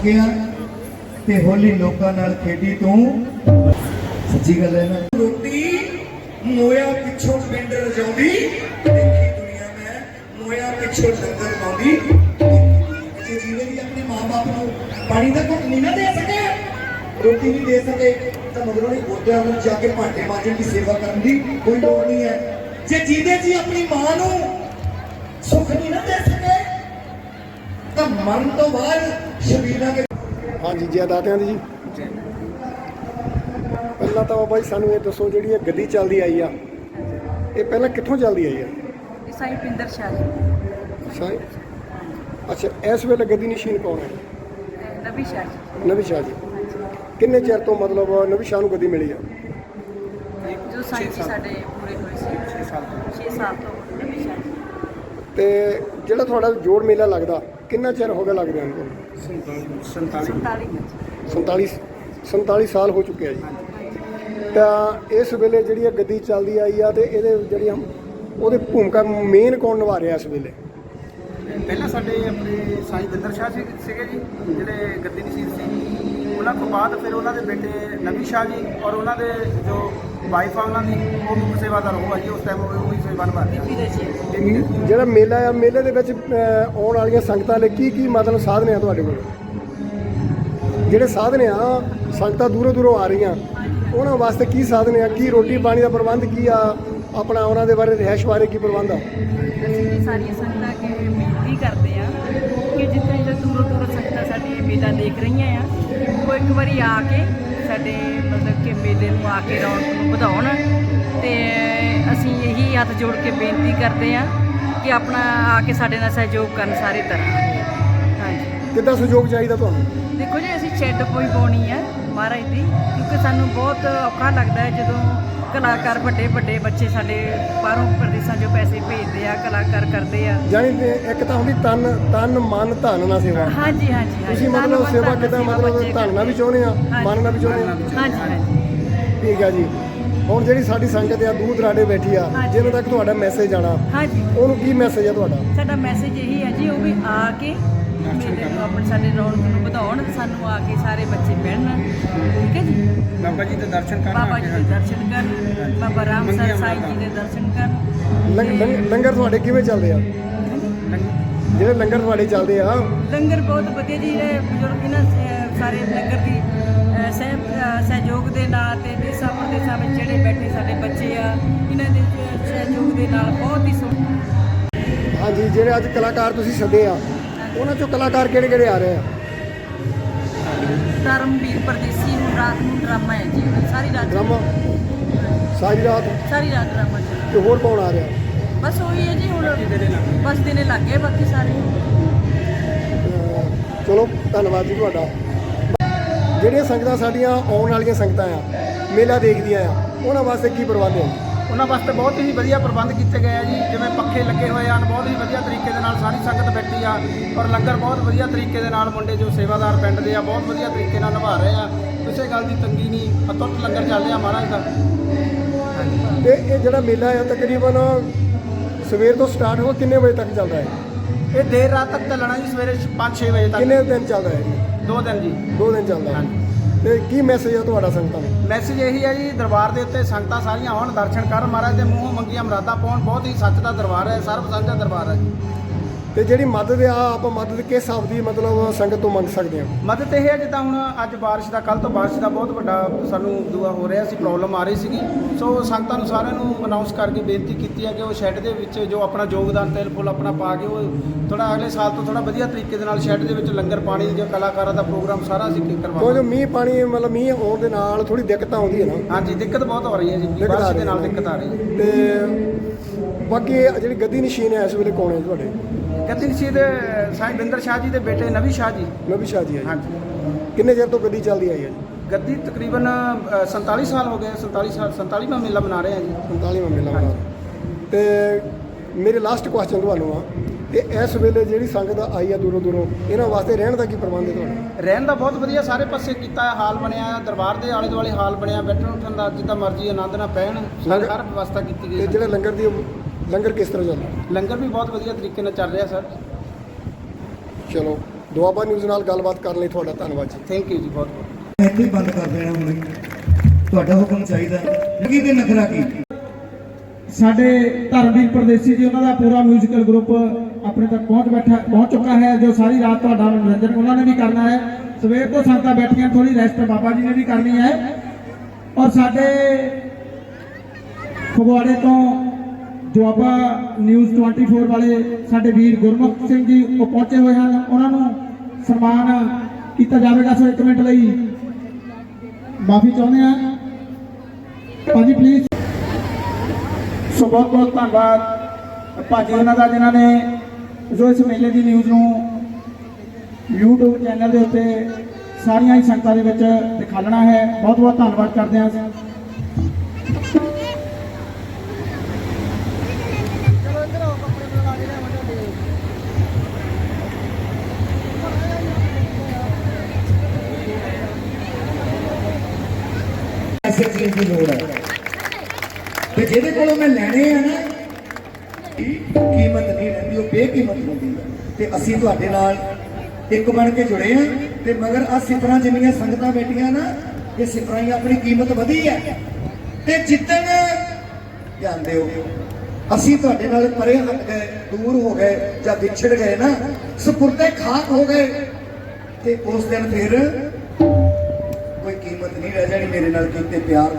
ਵਾਰੀ ਤੇ ਹੋਲੀ ਲੋਕਾਂ ਨਾਲ ਖੇਡੀ ਤੂੰ। ਸੱਚੀ ਗੱਲ ਹੈ ਨਾ। ਰੋਟੀ ਮੋਇਆ ਪਿੱਛੋਂ ਪਿੰਡ ਰਜਾਉਂਦੀ, ਦੇਖੀ ਦੁਨੀਆ ਮੈਂ ਮੋਇਆ ਪਿੱਛੋਂ ਲੰਗਰ ਲਾਉਂਦੀ। ਜੇ ਜੀਵੇ ਵੀ ਆਪਣੇ ਮਾਂ-ਬਾਪ ਨੂੰ ਪਾਣੀ ਦਾ ਘੁੱਟ ਨਹੀਂ ਨਾ ਦੇ ਸਕੇ, ਰੋਟੀ ਨਹੀਂ ਦੇ ਸਕੇ, ਤਾਂ ਮਗਰੋਂ ਹੀ ਗੋਦਿਆਂ ਨੂੰ ਜਾ ਕੇ ਭਾਂਡੇ ਮਾਂਜਣ ਦੀ ਸੇਵਾ ਕਰਨ ਦੀ ਕੋਈ ਲੋੜ ਨਹੀਂ ਹੈ। ਜੇ ਜੀਦੇ ਜੀ ਆਪਣੀ ਮਾਂ ਨੂੰ ਸੁੱਖ ਨਹੀਂ ਨਾ ਦੇ ਤਾਂ ਮਰਨ ਤੋਂ ਬਾਅਦ ਸ਼ਬੀਨਾ ਕੇ ਹਾਂਜੀ ਜੈ ਦਾਤਿਆਂ ਦੀ ਜੀ। ਪਹਿਲਾਂ ਤਾਂ ਬਾਈ ਸਾਨੂੰ ਇਹ ਦੱਸੋ ਜਿਹੜੀ ਇਹ ਗੱਡੀ ਚੱਲਦੀ ਆਈ ਆ। ਇਹ ਪਹਿਲਾਂ ਕਿੱਥੋਂ ਚੱਲਦੀ ਆਈ ਆ? ਸਾਈਂ ਪਿੰਦਰ ਸ਼ਾਹ ਜੀ। ਅੱਛਾ ਅੱਛਾ ਇਸ ਵੇਲੇ ਗੱਦੀ ਨਸ਼ੀਨ ਕੌਣ ਹੈ? ਅਹ ਨਬੀ ਸ਼ਾਹ ਜੀ। ਨਵੀ ਸ਼ਾਹ ਜੀ। ਕਿੰਨੇ ਚਿਰ ਤੋਂ ਮਤਲਬ ਨਵੀ ਸ਼ਾਹ ਨੂੰ ਗੱਦੀ ਮਿਲੀ ਆ? ਜੋ ਸਾਈਂ ਜੀ ਸਾਡੇ ਪੂਰੇ ਹੋਏ ਸੀ। 6 ਸਾਲ 6 ਸਾਲ ਤੋਂ ਨਬੀ ਸ਼ਾਹ ਜੀ। ਤੇ ਜਿਹੜਾ ਤੁਹਾਡਾ ਜੋੜ ਮੇਲਾ ਲੱਗਦਾ ਕਿੰਨਾ ਚਿਰ ਹੋ ਗਿਆ ਲੱਗਦਾ ਨੂੰ 47 47 47 ਸਾਲ ਹੋ ਚੁੱਕੇ ਆ ਜੀ। ਤਾਂ ਇਸ ਵੇਲੇ ਜਿਹੜੀ ਇਹ ਗੱਦੀ ਚੱਲਦੀ ਆਈ ਆ ਤੇ ਇਹਦੇ ਜਿਹੜੀ ਹਮ ਉਹਦੇ ਭੂਮਿਕਾ ਮੇਨ ਕੌਣ ਨਿਭਾ ਰਿਹਾ ਇਸ ਵੇਲੇ? ਪਹਿਲਾਂ ਸਾਡੇ ਆਪਣੇ ਸਾਈਂ ਦਿੰਦਰ ਸ਼ਾਹ ਜੀ ਸੀਗੇ ਜੀ, ਜਿਹੜੇ ਗੱਦੀ ਨਸ਼ੀਨ ਸੀ। ਉਹਨਾਂ ਤੋਂ ਬਾਅਦ ਫਿਰ ਉਹਨਾਂ ਦੇ ਬੇਟੇ ਨਵੀ ਸ਼ਾਹ ਜੀ ਔਰ ਉਹਨਾਂ ਦੇ ਜੋ ਵਾਈਫ ਆ ਉਹਨਾਂ ਦੀ ਉਹ ਮੁੱਖ ਸੇਵਾਦਾਰ ਹੋਆ ਜੀ ਉਸ ਟਾਈਮ ਉਹ ਹੀ ਸੇਵਾ ਨਿਭਾ ਰਿਹਾ ਜਿਹੜਾ ਮੇਲਾ ਆ ਮੇਲੇ ਦੇ ਵਿੱਚ ਆਉਣ ਵਾਲੀਆਂ ਸੰਗਤਾਂ ਲਈ ਕੀ ਕੀ ਮਤਲਬ ਸਾਧਨ ਆ ਤੁਹਾਡੇ ਕੋਲ? ਜਿਹੜੇ ਸਾਧਨ ਆ ਸੰਗਤਾਂ ਦੂਰੋਂ ਦੂਰੋਂ ਆ ਰਹੀਆਂ ਉਹਨਾਂ ਵਾਸਤੇ ਕੀ ਸਾਧਨ ਆ? ਕੀ ਰੋਟੀ ਪਾਣੀ ਦਾ ਪ੍ਰਬੰਧ ਕੀ ਆ? ਆਪਣਾ ਉਹਨਾਂ ਦੇ ਬਾਰੇ ਰਿਹਾਇਸ਼ ਬਾਰੇ ਕੀ ਪ੍ਰਬੰਧ ਆ? ਸਾਰੀਆਂ ਸੰਗਤਾਂ ਅੱਗੇ ਬੇਨਤੀ ਕਰਦੇ ਆ ਕਿ ਜਿੱਥੇ ਦੂਰੋਂ ਦੂਰੋਂ ਸੰਗਤਾਂ ਸਾਡੀ ਮੇਲਾ ਦੇਖ ਰਹੀਆਂ ਆ। ਉਹ ਇੱਕ ਵਾਰੀ ਆ ਕੇ ਸਾਡੇ ਮਤਲਬ ਕਿ ਮੇਲੇ ਨੂੰ ਆ ਕੇ ਰੌਣਕ ਨੂੰ ਵਧਾਉਣ ਤੇ ਅਸੀਂ ਇਹੀ ਹੱਥ ਜੋੜ ਕੇ ਬੇਨਤੀ ਕਰਦੇ ਆ ਕਿ ਆਪਣਾ ਆ ਕੇ ਸਾਡੇ ਨਾਲ ਸਹਿਯੋਗ ਕਰਨ ਸਾਰੇ ਤਰ੍ਹਾਂ ਹਾਂਜੀ। ਕਿੱਦਾਂ ਸਹਿਯੋਗ ਚਾਹੀਦਾ ਤੁਹਾਨੂੰ? ਦੇਖੋ ਜੀ ਅਸੀਂ ਸ਼ੈੱਡ ਕੋਈ ਪਾਉਣੀ ਹੈ ਮਹਾਰਾਜ ਦੀ ਕਿਉਂਕਿ ਸਾਨੂੰ ਬਹੁਤ ਔਖਾ ਲੱਗਦਾ ਹੈ ਜਦੋਂ ਕਲਾਕਾਰ ਵੱਡੇ ਵੱਡੇ ਬੱਚੇ ਸਾਡੇ ਬਾਹਰੋਂ ਪ੍ਰਦੇਸ਼ਾਂ 'ਚੋਂ ਪੈਸੇ ਭੇਜਦੇ ਆ ਕਲਾਕਾਰ ਕਰਦੇ ਆ। ਜਾਣੀ ਕਿ ਇੱਕ ਤਾਂ ਹੁੰਦੀ ਤਨ ਤਨ ਮਨ ਧਨ ਨਾਲ ਸੇਵਾ। ਹਾਂਜੀ ਹਾਂਜੀ ਤੁਸੀਂ ਮਤਲਬ ਸੇਵਾ ਕਿੱਦਾਂ ਮਤਲਬ ਧਨ ਨਾਲ ਵੀ ਚਾਹੁੰਦੇ ਆ। ਮਨ ਨਾਲ ਵੀ ਚਾਹੁੰਦੇ ਆ? ਹਾਂਜੀ ਹਾਂਜੀ। ਠੀਕ ਆ ਜੀ। ਹੁਣ ਜਿਹੜੀ ਸਾਡੀ ਸੰਗਤ ਆ ਦੂਰ ਦਰਾਡੇ ਬੈਠੀ ਆ। ਜਿਹਨਾਂ ਤੱਕ ਤੁਹਾਡਾ ਮੈਸੇਜ ਹਾਂਜੀ। ਉਹਨੂੰ ਕੀ ਮੈਸੇਜ ਆ ਤੁਹਾਡਾ? ਸਾਡਾ ਮੈਸੇਜ ਇਹੀ ਹੈ ਜੀ ਉਹ ਵੀ ਆ ਕੇ ਮੇਲੇ ਨੂੰ ਆਪਣੇ ਸਾਡੇ ਰੌਣਕ ਨੂੰ ਵਧਾਉਣ ਸਾਨੂੰ ਆ ਕੇ ਸਾਰੇ ਬੱਚੇ ਮਿਲਣ। ਬਾਬਾ ਜੀ ਦੇ ਦਰਸ਼ਨ ਕਰਨ ਬਾਬਾ ਜੀ ਦੇ ਦਰਸ਼ਨ ਕਰਨ ਬਾਬਾ ਰਾਮ ਸਰ ਸਾਈਂ ਜੀ ਦੇ ਦਰਸ਼ਨ ਕਰਨ। ਲੰਗ- ਲੰਗ- ਲੰਗਰ ਤੁਹਾਡੇ ਕਿਵੇਂ ਚੱਲਦੇ ਆ? ਜਿਹੜੇ ਲੰਗਰ ਤੁਹਾਡੇ ਚੱਲਦੇ ਆ। ਲੰਗਰ ਬਹੁਤ ਵਧੀਆ ਜੀ ਇਹ ਬਜ਼ੁਰਗ ਇਹਨਾਂ ਸਾਰੇ ਲੰਗਰ ਦੀ ਸਹਿਯੋਗ ਦੇ ਨਾਲ ਤੇ ਦੇਸਾਂ ਪ੍ਰਦੇਸਾਂ ਵਿੱਚ ਜਿਹੜੇ ਬੈਠੇ ਸਾਡੇ ਬੱਚੇ ਆ ਇਹਨਾਂ ਦੇ ਸਹਿਯੋਗ ਦੇ ਨਾਲ ਬਹੁਤ ਹੀ ਸੋਹਣਾ ਹਾਂਜੀ ਜਿਹੜੇ ਅੱਜ ਕਲਾਕਾਰ ਤੁਸੀਂ ਸੱਦੇ ਆ ਉਹਨਾਂ ਚੋਂ ਕਲਾਕਾਰ ਕਿਹੜੇ ਕਿਹੜੇ ਆ ਰਹੇ ਆ? ਧਰਮਵੀਰ ਪਰਦੇਸੀ ਹੁਣ ਰਾਤ ਨੂੰ ਡਰਾਮਾ ਹੈ ਜੀ। ਸਾਰੀ ਰਾਤ ਡਰਾਮਾ? ਸਾਰੀ ਰਾਤ? ਸਾਰੀ ਰਾਤ ਡਰਾਮਾ ਚੱਲ ਤੇ ਹੋਰ ਕੌਣ ਆ ਰਿਹਾ? ਬਸ ਉਹੀ ਹੈ ਜੀ ਹੁਣ ਬਸ ਦਿਨੇ ਲੱਗ ਗਏ ਬਾਕੀ ਸਾਰੇ। ਅਹ ਚਲੋ ਧੰਨਵਾਦ ਜੀ ਤੁਹਾਡਾ। ਜਿਹੜੀਆਂ ਸੰਗਤਾਂ ਸਾਡੀਆਂ ਆਉਣ ਵਾਲੀਆਂ ਸੰਗਤਾਂ ਆ ਮੇਲਾ ਦੇਖਦੀਆਂ ਆ ਉਹਨਾਂ ਵਾਸਤੇ ਕੀ ਪ੍ਰਬੰਧ ਹੈ? ਉਹਨਾਂ ਵਾਸਤੇ ਬਹੁਤ ਹੀ ਵਧੀਆ ਪ੍ਰਬੰਧ ਕੀਤੇ ਗਏ ਆ ਜੀ। ਜਿਵੇਂ ਪੱਖੇ ਲੱਗੇ ਹੋਏ ਹਨ ਬਹੁਤ ਹੀ ਵਧੀਆ ਤਰੀਕੇ ਦੇ ਨਾਲ ਸਾਰੀ ਸੰਗਤ ਬੈਠੀ ਆ ਔਰ ਲੰਗਰ ਬਹੁਤ ਵਧੀਆ ਤਰੀਕੇ ਦੇ ਨਾਲ ਮੁੰਡੇ ਜੋ ਸੇਵਾਦਾਰ ਪਿੰਡ ਦੇ ਆ ਬਹੁਤ ਵਧੀਆ ਤਰੀਕੇ ਨਾਲ ਨਿਭਾ ਰਹੇ ਆ। ਕਿਸੇ ਗੱਲ ਦੀ ਤੰਗੀ ਨਹੀਂ ਅਤੁੱਟ ਲੰਗਰ ਚੱਲ ਰਿਹਾ ਮਹਾਰਾਜ ਦਾ। ਤੇ ਇਹ ਜਿਹੜਾ ਮੇਲਾ ਆ ਤਕਰੀਬਨ ਸਵੇਰ ਤੋਂ ਸਟਾਰਟ ਹੋ ਕਿੰਨੇ ਵਜੇ ਤੱਕ ਚੱਲਦਾ ਹੈ? ਇਹ ਦੇਰ ਰਾਤ ਤੱਕ ਚੱਲਣਾ ਜੀ ਸਵੇਰੇ 5-6 ਵਜੇ ਤੱਕ। ਕਿੰਨੇ ਦਿਨ ਚੱਲਦਾ ਹੈ? ਦੋ ਦਿਨ ਜੀ। ਦੋ ਦਿਨ ਚੱਲਦਾ ਹੈ। ਤੇ ਕੀ ਮੈਸੇਜ ਆ ਤੁਹਾਡਾ ਸੰਗਤਾਂ ਨੂੰ? ਮੈਸੇਜ ਇਹੀ ਹੈ ਜੀ, ਦਰਬਾਰ ਦੇ ਉੱਤੇ ਸੰਗਤਾਂ ਸਾਰੀਆਂ ਆਉਣ, ਦਰਸ਼ਨ ਕਰਨ। ਮਹਾਰਾਜ ਦੇ ਮੂੰਹੋਂ ਮੰਗੀਆਂ ਮੁਰਾਦਾਂ ਪਾਉਣ। ਬਹੁਤ ਹੀ ਸੱਚ ਦਾ ਦਰਬਾਰ ਹੈ ਸਰਬ ਸਾਂਝਾ ਦਰਬਾਰ ਹੈ ਜੀ। ਤੇ ਜਿਹੜੀ ਮਦਦ ਆ ਆਪਾਂ ਮਦਦ ਕਿਸ ਹਿਸਾਬ ਦੀ ਮਤਲਬ ਸੰਗਤ ਤੋਂ ਮੰਗ ਸਕਦੇ ਹਾਂ ਮਦਦ ਇਹ ਹੈ ਜਿੱਦਾਂ ਹੁਣ ਅੱਜ ਬਾਰਿਸ਼ ਦਾ ਕੱਲ ਤੋਂ ਬਾਰਿਸ਼ ਦਾ ਬਹੁਤ ਵੱਡਾ ਸਾਨੂੰ ਦੁਆ ਹੋ ਰਿਹਾ ਸੀ ਪ੍ਰੋਬਲਮ ਆ ਰਹੀ ਸੀਗੀ। ਸੋ ਸੰਗਤਾਂ ਨੂੰ ਸਾਰਿਆਂ ਨੂੰ ਅਨਾਉਂਸ ਕਰਕੇ ਬੇਨਤੀ ਕੀਤੀ ਹੈ ਕਿ ਉਹ ਸ਼ੈੱਡ ਦੇ ਵਿੱਚ ਜੋ ਆਪਣਾ ਯੋਗਦਾਨ ਤਿਲ ਫੁੱਲ ਆਪਣਾ ਪਾ ਕੇ ਉਹ ਥੋੜਾ ਅਗਲੇ ਸਾਲ ਤੋਂ ਥੋੜਾ ਵਧੀਆ ਤਰੀਕੇ ਦੇ ਨਾਲ ਸ਼ੈੱਡ ਦੇ ਵਿੱਚ ਲੰਗਰ ਪਾਣੀ ਜੋ ਕਲਾਕਾਰਾਂ ਦਾ ਪ੍ਰੋਗਰਾਮ ਸਾਰਾ ਅਸੀਂ ਕਿਉਂਕਿ ਕਰਵਾਵਾਂਗੇ। ਮੀਂਹ ਪਾਣੀ ਮਤਲਬ ਮੀਂਹ ਆਉਣ ਦੇ ਨਾਲ ਥੋੜੀ ਦਿੱਕਤ ਆਉਂਦੀ ਹੈ ਨਾ? ਹਾਂਜੀ ਦਿੱਕਤ ਬਹੁਤ ਹੋ ਰਹੀ ਹੈ ਜੀ। ਬਾਰਿਸ਼ ਦੇ ਨਾਲ। ਦਿੱਕਤ ਆ ਰਹੀ ਹੈ। ਤੇ ਬਾਕੀ ਜਿਹੜੀ ਗੱਦੀ ਨਸ਼ੀਨ ਹੈ ਇਸ ਵੇਲੇ ਕੌਣ ਹੈ ਤੁਹਾਡੇ? ਕਤਿਕ ਸੀ ਦੇ ਸਾਈਂ ਬਿੰਦਰ ਸ਼ਾਹ ਜੀ ਦੇ ਬੇਟੇ ਨਵੀ ਸ਼ਾਹ ਜੀ। ਨਬੀ ਸ਼ਾਹ ਜੀ ਹੈ ਜੀ। ਹਾਂਜੀ। ਕਿੰਨੇ ਚਿਰ ਤੋਂ ਗੱਦੀ ਚੱਲਦੀ ਆਈ ਹੈ ਜੀ? ਗੱਦੀ ਤਕਰੀਬਨ ਅ, 47 ਸਾਲ ਹੋ ਗਏ 47 ਸਾਲ 47ਵਾਂ ਮੇਲਾ ਮਨਾ ਰਹੇ ਹਾਂ ਜੀ। 45ਵਾਂ ਮੇਲਾ ਬਣਾ ਤੇ ਮੇਰੇ ਲਾਸਟ ਕੁਐਸਚਨ ਤੁਹਾਨੂੰ ਆ। ਤੇ ਇਸ ਵੇਲੇ ਜਿਹੜੀ ਸੰਗਤ ਆਈ ਆ ਦੂਰੋਂ ਦੂਰੋਂ ਇਹਨਾਂ ਵਾਸਤੇ ਰਹਿਣ ਦਾ ਕੀ ਪ੍ਰਬੰਧ ਹੈ ਤੁਹਾਡਾ? ਰਹਿਣ ਦਾ ਬਹੁਤ ਵਧੀਆ ਸਾਰੇ ਪਾਸੇ ਕੀਤਾ ਹੈ ਹਾਲ ਬਣਿਆ ਹੈ ਦਰਬਾਰ ਦੇ ਆਲੇ ਦੁਆਲੇ ਹਾਲ ਬਣਿਆ ਬੈਠਣ ਉੱਠਣ ਦਾ ਜਿੱਦਾਂ ਮਰਜ਼ੀ ਆਨੰਦ ਨਾਲ ਪੈਣ ਸਾਰੇ ਹਰ ਵਿਵਸਥਾ ਕੀਤੀ ਤੇ ਗਈ ਹੈ। ਜਿਹੜਾ ਲੰਗਰ ਦੀ ਲੰਗਰ ਕਿਸ ਤਰ੍ਹਾਂ ਚੱਲਦਾ ਲੰਗਰ ਵੀ ਬਹੁਤ ਵਧੀਆ ਤਰੀਕੇ ਨਾਲ ਚੱਲ ਰਿਹਾ ਸਰ। ਚਲੋ ਦੁਆਬਾ ਨਿਊਜ਼ ਨਾਲ ਗੱਲਬਾਤ ਕਰਨ ਲਈ ਤੁਹਾਡਾ ਧੰਨਵਾਦ ਜੀ। ਥੈਂਕ ਯੂ ਜੀ ਬਹੁਤ ਬਹੁਤ। ਇੱਥੇ ਬੰਦ ਕਰ ਦੇਣਾ ਹੁਣ। ਤੁਹਾਡਾ ਹੁਕਮ ਚਾਹੀਦਾ ਕੀ ਤੇ ਨਖਰਾ ਕੀ? ਸਾਡੇ ਧਰਮਵੀਰ ਪਰਦੇਸੀ ਜੀ ਉਹਨਾਂ ਦਾ ਪੂਰਾ ਮਿਊਜ਼ੀਕਲ ਗਰੁੱਪ ਆਪਣੇ ਤੱਕ ਪਹੁੰਚ ਬੈਠਾ ਪਹੁੰਚ ਚੁੱਕਾ ਹੈ। ਜੋ ਸਾਰੀ ਰਾਤ ਤੁਹਾਡਾ ਮਨੋਰੰਜਨ ਉਹਨਾਂ ਨੇ ਵੀ ਕਰਨਾ ਹੈ। ਸਵੇਰ ਤੋਂ ਸੰਗਤਾਂ ਬੈਠੀਆਂ ਥੋੜੀ ਰੈਸਟ ਬਾਬਾ ਜੀ ਨੇ ਵੀ ਕਰਨੀ ਹੈ। ਔਰ ਸਾਡੇ ਫਗਵਾੜੇ ਤੋਂ ਦੁਆਬਾ ਨਿਊਜ਼ 24 ਵਾਲੇ ਸਾਡੇ ਵੀਰ ਗੁਰਮੁਖ ਸਿੰਘ ਜੀ ਉਹ ਪਹੁੰਚੇ ਹੋਏ ਹਨ, ਉਹਨਾਂ ਨੂੰ ਸਨਮਾਨ ਕੀਤਾ ਜਾਵੇਗਾ। ਸੋ ਇੱਕ ਮਿੰਟ ਲਈ ਮਾਫੀ ਚਾਹੁੰਦੇ ਹਾਂ। ਭਾਜੀ ਪਲੀਜ਼ ਸੋ ਬਹੁਤ ਬਹੁਤ ਧੰਨਵਾਦ ਭਾਜੀ ਉਹਨਾਂ ਦਾ, ਜਿਨ੍ਹਾਂ ਨੇ ਜੋ ਇਸ ਮੇਲੇ ਦੀ ਨਿਊਜ਼ ਨੂੰ YouTube ਚੈਨਲ ਦੇ ਉੱਤੇ ਸਾਰੀਆਂ ਹੀ ਸੰਗਤਾਂ ਦੇ ਵਿੱਚ ਦਿਖਾਲਣਾ ਹੈ। ਬਹੁਤ ਬਹੁਤ ਧੰਨਵਾਦ ਕਰਦੇ ਹਾਂ ਚੀਜ਼ ਦੀ ਲੋੜ ਹੈ। ਤੇ ਜਿਹਦੇ ਕੋਲੋਂ ਮੈਂ ਲੈਣੇ ਆ ਨਾ ਕੀਮਤ ਨਹੀਂ ਰਹਿੰਦੀ, ਉਹ ਬੇਕੀਮਤ ਹੁੰਦੀ ਹੈ। ਤੇ ਅਸੀਂ ਤੁਹਾਡੇ ਨਾਲ ਇੱਕ ਬਣ ਕੇ ਜੁੜੇ ਆ ਤੇ ਮਗਰ ਆ ਸਿਫਰਾਂ ਜਿੰਨੀਆਂ ਸੰਗਤਾਂ ਬੈਠੀਆਂ ਨਾ, ਇਹ ਸਿਫਰਾਂ ਹੀ ਆਪਣੀ ਕੀਮਤ ਵਧੀ ਹੈ। ਤੇ ਜਿੱਦਣ ਜਾਂਦੇ ਹੋ ਅਸੀਂ ਤੁਹਾਡੇ ਨਾਲ ਪਰੇ ਹਟ ਗਏ, ਦੂਰ ਹੋ ਗਏ ਜਾਂ ਵਿਛੜ ਗਏ ਨਾ, ਸੁਪੁਰਦੇ ਖਾਕ ਹੋ ਗਏ ਤੇ ਉਸ ਦਿਨ ਫਿਰ ਕੋਈ ਨਹੀਂ ਰਹਿ ਜਾਣੀ ਮੇਰੇ ਨਾਲ ਕੀਤੇ ਪਿਆਰ